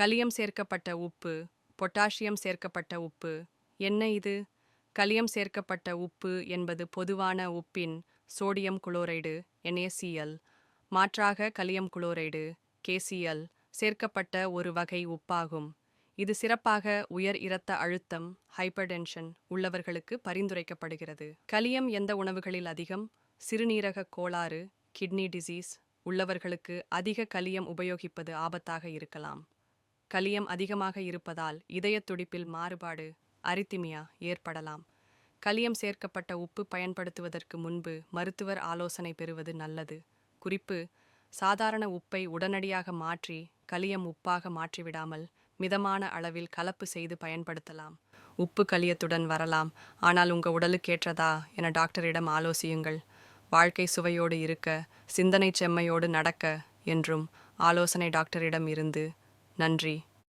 கலியம் சேர்க்கப்பட்ட உப்பு பொட்டாசியம் சேர்க்கப்பட்ட உப்பு. என்ன இது? கலியம் சேர்க்கப்பட்ட உப்பு என்பது பொதுவான உப்பின் சோடியம் குளோரைடு என்ஏசிஎல் மாற்றாக கலியம் குளோரைடு கேசிஎல் சேர்க்கப்பட்ட ஒரு வகை உப்பாகும். இது சிறப்பாக உயர் இரத்த அழுத்தம் ஹைப்பர்டென்ஷன் உள்ளவர்களுக்கு பரிந்துரைக்கப்படுகிறது. கலியம் எந்த உணவுகளில் அதிகம்? சிறுநீரக கோளாறு கிட்னி டிசீஸ் உள்ளவர்களுக்கு அதிக கலியம் உபயோகிப்பது ஆபத்தாக இருக்கலாம். கலியம் அதிகமாக இருப்பதால் இதய துடிப்பில் மாறுபாடு அரித்திமியா ஏற்படலாம். கலியம் சேர்க்கப்பட்ட உப்பு பயன்படுத்துவதற்கு முன்பு மருத்துவர் ஆலோசனை பெறுவது நல்லது. குறிப்பு சாதாரண உப்பை உடனடியாக மாற்றி கலியம் உப்பாக மாற்றிவிடாமல் மிதமான அளவில் கலப்பு செய்து பயன்படுத்தலாம். உப்பு கலியத்துடன் வரலாம். ஆனால் உங்க உடலுக்கேற்றதா என டாக்டரிடம் ஆலோசியுங்கள். வாழ்க்கை சுவையோடு இருக்க சிந்தனை செம்மையோடு நடக்க என்றும் ஆலோசனை டாக்டரிடம் இருந்து நன்றி.